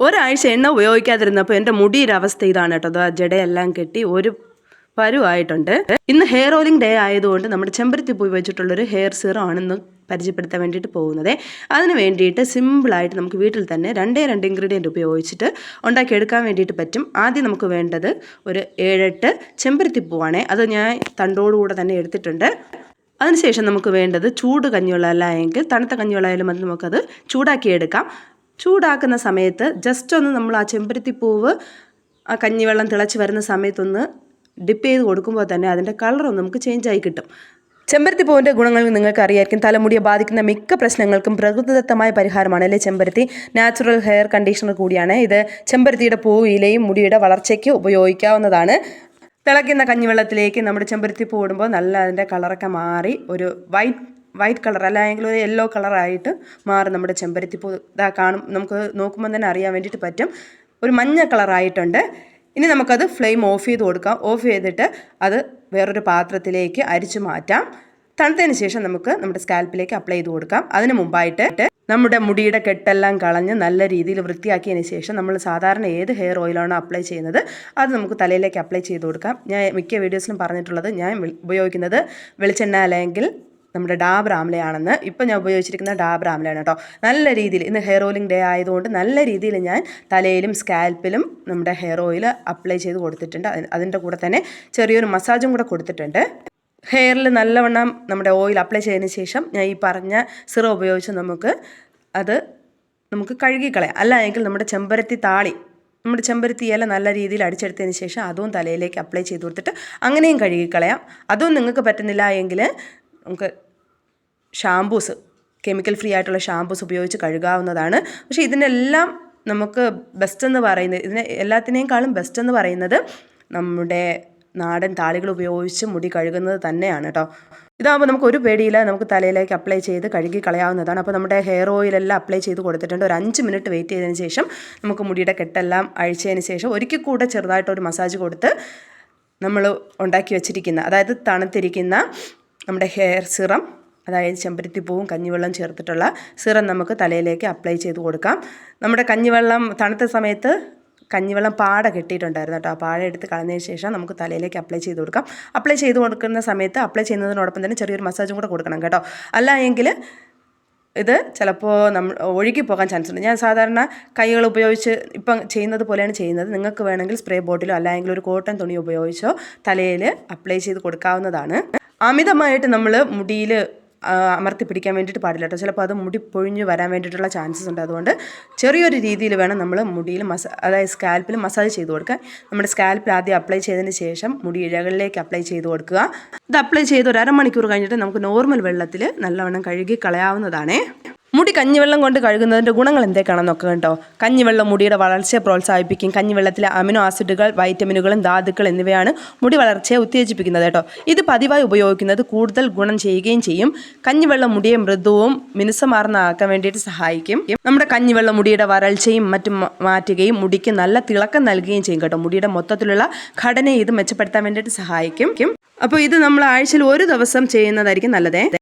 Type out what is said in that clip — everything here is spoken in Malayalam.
ഒരാഴ്ച എണ്ണ ഉപയോഗിക്കാതിരുന്നപ്പോൾ എന്റെ മുടിയുടെ അവസ്ഥ ഇതാണ് കേട്ടോ. അതോ ജടയെല്ലാം കെട്ടി ഒരു പരുവായിട്ടുണ്ട്. ഇന്ന് ഹെയർ ഓയിലിംഗ് ഡേ ആയതുകൊണ്ട് നമ്മുടെ ചെമ്പരത്തി പോയി വെച്ചിട്ടുള്ളൊരു ഹെയർ സീറം ആണെന്ന് പരിചയപ്പെടുത്താൻ വേണ്ടിയിട്ട് പോകുന്നത്. അതിന് വേണ്ടിയിട്ട് സിമ്പിളായിട്ട് നമുക്ക് വീട്ടിൽ തന്നെ രണ്ടേ രണ്ട് ഇൻഗ്രീഡിയന്റ് ഉപയോഗിച്ചിട്ട് ഉണ്ടാക്കിയെടുക്കാൻ വേണ്ടിയിട്ട് പറ്റും. ആദ്യം നമുക്ക് വേണ്ടത് ഒരു ഏഴെട്ട് ചെമ്പരത്തി പൂവാണേ. അത് ഞാൻ തണ്ടോടുകൂടെ തന്നെ എടുത്തിട്ടുണ്ട്. അതിനുശേഷം നമുക്ക് വേണ്ടത് ചൂട് കഞ്ഞിവെള്ളം അല്ല എങ്കിൽ തണുത്ത കഞ്ഞിവെള്ളമായാലും മതി നമുക്കത് ചൂടാക്കിയെടുക്കാം. ചൂടാക്കുന്ന സമയത്ത് ജസ്റ്റ് ഒന്ന് നമ്മൾ ആ ചെമ്പരത്തി പൂവ് ആ കഞ്ഞിവെള്ളം തിളച്ച് വരുന്ന സമയത്തൊന്ന് ഡിപ്പ് ചെയ്ത് കൊടുക്കുമ്പോൾ തന്നെ അതിന്റെ കളറൊന്നും നമുക്ക് ചേഞ്ചായി കിട്ടും. ചെമ്പരത്തി പൂവിന്റെ ഗുണങ്ങൾ നിങ്ങൾക്ക് അറിയായിരിക്കും തലമുടിയെ ബാധിക്കുന്ന മിക്ക പ്രശ്നങ്ങൾക്കും പ്രകൃതിദത്തമായ പരിഹാരമാണ് അല്ലേ ചെമ്പരത്തി? നാച്ചുറൽ ഹെയർ കണ്ടീഷണർ കൂടിയാണ്. ഇത് ചെമ്പരത്തിയുടെ പൂവ് ഇലയും മുടിയുടെ വളർച്ചയ്ക്ക് ഉപയോഗിക്കാവുന്നതാണ്. തിളയ്ക്കുന്ന കഞ്ഞിവെള്ളത്തിലേക്ക് നമ്മുടെ ചെമ്പരത്തി പൂ ഇടുമ്പോൾ നല്ല അതിന്റെ കളറൊക്കെ മാറി ഒരു വൈറ്റ് വൈറ്റ് കളർ അല്ലെങ്കിൽ ഒരു യെല്ലോ കളറായിട്ട് മാറും നമ്മുടെ ചെമ്പരത്തിപ്പൂ ഇതാ കാണും. നമുക്ക് നോക്കുമ്പോൾ തന്നെ അറിയാൻ വേണ്ടിയിട്ട് പറ്റും. ഒരു മഞ്ഞ കളറായിട്ടുണ്ട് ഇനി നമുക്കത് ഫ്ലെയിം ഓഫ് ചെയ്ത് കൊടുക്കാം. ഓഫ് ചെയ്തിട്ട് അത് വേറൊരു പാത്രത്തിലേക്ക് അരിച്ചു മാറ്റാം. തണുത്തതിന് ശേഷം നമുക്ക് നമ്മുടെ സ്കാൽപ്പിലേക്ക് അപ്ലൈ ചെയ്ത് കൊടുക്കാം. അതിന് മുമ്പായിട്ട് നമ്മുടെ മുടിയുടെ കെട്ടെല്ലാം കളഞ്ഞ് നല്ല രീതിയിൽ വൃത്തിയാക്കിയതിന് ശേഷം നമ്മൾ സാധാരണ ഏത് ഹെയർ ഓയിലാണോ അപ്ലൈ ചെയ്യുന്നത് അത് നമുക്ക് തലയിലേക്ക് അപ്ലൈ ചെയ്ത് കൊടുക്കാം. ഞാൻ മിക്ക വീഡിയോസിലും പറഞ്ഞിട്ടുള്ളത് ഞാൻ ഉപയോഗിക്കുന്നത് വെളിച്ചെണ്ണ അല്ലെങ്കിൽ നമ്മുടെ ഡാബ് ആംലയാണെന്ന് ഇപ്പം ഞാൻ ഉപയോഗിച്ചിരിക്കുന്ന ഡാബ് ആംലയാണ് കേട്ടോ. നല്ല രീതിയിൽ ഇന്ന് ഹെയർ ഓയിലിംഗ് ഡേ ആയതുകൊണ്ട് നല്ല രീതിയിൽ ഞാൻ തലയിലും സ്കാൽപ്പിലും നമ്മുടെ ഹെയർ ഓയിൽ അപ്ലൈ ചെയ്ത് കൊടുത്തിട്ടുണ്ട്. അതിന്റെ കൂടെ തന്നെ ചെറിയൊരു മസാജും കൂടെ കൊടുത്തിട്ടുണ്ട്. ഹെയറിൽ നല്ലവണ്ണം നമ്മുടെ ഓയിൽ അപ്ലൈ ചെയ്തതിന് ശേഷം ഞാൻ ഈ പറഞ്ഞ സിറം ഉപയോഗിച്ച് നമുക്ക് അത് നമുക്ക് കഴുകിക്കളയാം. അല്ല എങ്കിൽ നമ്മുടെ ചെമ്പരത്തി താളി നമ്മുടെ ചെമ്പരത്തി ഇല നല്ല രീതിയിൽ അടിച്ചെടുത്തതിന് ശേഷം അതും തലയിലേക്ക് അപ്ലൈ ചെയ്ത് കൊടുത്തിട്ട് അങ്ങനെയും കഴുകിക്കളയാം. അതും നിങ്ങൾക്ക് പറ്റുന്നില്ല എങ്കിൽ നമുക്ക് ഷാംപൂസ് കെമിക്കൽ ഫ്രീ ആയിട്ടുള്ള ഷാംപൂസ് ഉപയോഗിച്ച് കഴുകാവുന്നതാണ്. പക്ഷേ ഇതിനെല്ലാം നമുക്ക് ബെസ്റ്റ് എന്ന് പറയുന്നത് ഇതിനെ എല്ലാത്തിനേക്കാളും ബെസ്റ്റ് എന്ന് പറയുന്നത് നമ്മുടെ നാടൻ താളികൾ ഉപയോഗിച്ച് മുടി കഴുകുന്നത് തന്നെയാണ് കേട്ടോ ഇതാകുമ്പോൾ നമുക്ക് ഒരു പേടിയില്ല നമുക്ക് തലയിലേക്ക് അപ്ലൈ ചെയ്ത് കഴുകി കളയാവുന്നതാണ്. അപ്പോൾ നമ്മുടെ ഹെയർ ഓയിലെല്ലാം അപ്ലൈ ചെയ്ത് കൊടുത്തിട്ടുണ്ട്. ഒരു അഞ്ച് മിനിറ്റ് വെയിറ്റ് ചെയ്തതിന് ശേഷം നമുക്ക് മുടിയുടെ കെട്ടെല്ലാം അഴിച്ചതിന് ശേഷം ഒരിക്കൽ കൂടെ ചെറുതായിട്ടൊരു മസാജ് കൊടുത്ത് നമ്മൾ ഉണ്ടാക്കി വെച്ചിരിക്കുന്ന അതായത് തണുത്തിരിക്കുന്ന നമ്മുടെ ഹെയർ സിറം അതായത് ചെമ്പരത്തിപ്പൂവും കഞ്ഞിവെള്ളം ചേർത്തിട്ടുള്ള സിറം നമുക്ക് തലയിലേക്ക് അപ്ലൈ ചെയ്ത് കൊടുക്കാം. നമ്മുടെ കഞ്ഞിവെള്ളം തണുത്ത സമയത്ത് കഞ്ഞിവെള്ളം പാട കെട്ടിയിട്ടുണ്ടായിരുന്നു കേട്ടോ. ആ പാട എടുത്ത് കളഞ്ഞതിന് ശേഷം നമുക്ക് തലയിലേക്ക് അപ്ലൈ ചെയ്ത് കൊടുക്കാം. അപ്ലൈ ചെയ്ത് കൊടുക്കുന്ന സമയത്ത് അപ്ലൈ ചെയ്യുന്നതിനോടൊപ്പം തന്നെ ചെറിയൊരു മസാജും കൂടെ കൊടുക്കണം കേട്ടോ. അല്ല എങ്കിൽ ഇത് ചിലപ്പോൾ നമ്മൾ ഒഴുകി പോകാൻ ചാൻസ് ഉണ്ട്. ഞാൻ സാധാരണ കൈകൾ ഉപയോഗിച്ച് ഇപ്പം ചെയ്യുന്നത് പോലെയാണ് ചെയ്യുന്നത്. നിങ്ങൾക്ക് വേണമെങ്കിൽ സ്പ്രേ ബോട്ടിലോ അല്ലെങ്കിൽ ഒരു കോട്ടൺ തുണി ഉപയോഗിച്ചോ തലയിൽ അപ്ലൈ ചെയ്ത് കൊടുക്കാവുന്നതാണ്. അമിതമായിട്ട് നമ്മൾ മുടിയിൽ അമർത്തി പിടിക്കാൻ വേണ്ടിയിട്ട് പാടില്ല കേട്ടോ. ചിലപ്പോൾ അത് മുടി പൊഴിഞ്ഞ് വരാൻ വേണ്ടിയിട്ടുള്ള ചാൻസസ് ഉണ്ട്. അതുകൊണ്ട് ചെറിയൊരു രീതിയിൽ വേണം നമ്മൾ മുടിയിൽ മസ അതായത് സ്കാൽപ്പിൽ മസാജ് ചെയ്ത് കൊടുക്കാൻ. നമ്മുടെ സ്കാൽപ്പിൽ ആദ്യം അപ്ലൈ ചെയ്തതിന് ശേഷം മുടി ഇഴകളിലേക്ക് അപ്ലൈ ചെയ്ത് കൊടുക്കുക. ഇത് അപ്ലൈ ചെയ്ത് ഒരു അരമണിക്കൂർ കഴിഞ്ഞിട്ട് നമുക്ക് നോർമൽ വെള്ളത്തിൽ നല്ലവണ്ണം കഴുകി കളയാവുന്നതാണേ. മുടി കഞ്ഞിവെള്ളം കൊണ്ട് കഴുകുന്നതിന്റെ ഗുണങ്ങൾ എന്തൊക്കെയാണെന്ന് നോക്കുക കേട്ടോ കഞ്ഞിവെള്ളം മുടിയുടെ വളർച്ചയെ പ്രോത്സാഹിപ്പിക്കും. കഞ്ഞിവെള്ളത്തിലെ അമിനോ ആസിഡുകൾ വൈറ്റമിനുകളും ധാതുക്കൾ എന്നിവയാണ് മുടി വളർച്ചയെ ഉത്തേജിപ്പിക്കുന്നത് കേട്ടോ. ഇത് പതിവായി ഉപയോഗിക്കുന്നത് കൂടുതൽ ഗുണം ചെയ്യുകയും ചെയ്യും. കഞ്ഞിവെള്ളം മുടിയെ മൃദുവും മിനുസമാർന്നാക്കാൻ വേണ്ടിയിട്ട് സഹായിക്കും. നമ്മുടെ കഞ്ഞിവെള്ളം മുടിയുടെ വരൾച്ചയും മറ്റും മാറ്റുകയും മുടിക്ക് നല്ല തിളക്കം നൽകുകയും ചെയ്യും കേട്ടോ. മുടിയുടെ മൊത്തത്തിലുള്ള ഘടനയെ ഇത് മെച്ചപ്പെടുത്താൻ വേണ്ടിയിട്ട് സഹായിക്കും. അപ്പോൾ ഇത് നമ്മൾ ആഴ്ചയിൽ ഒരു ദിവസം ചെയ്യുന്നതായിരിക്കും നല്ലതേ.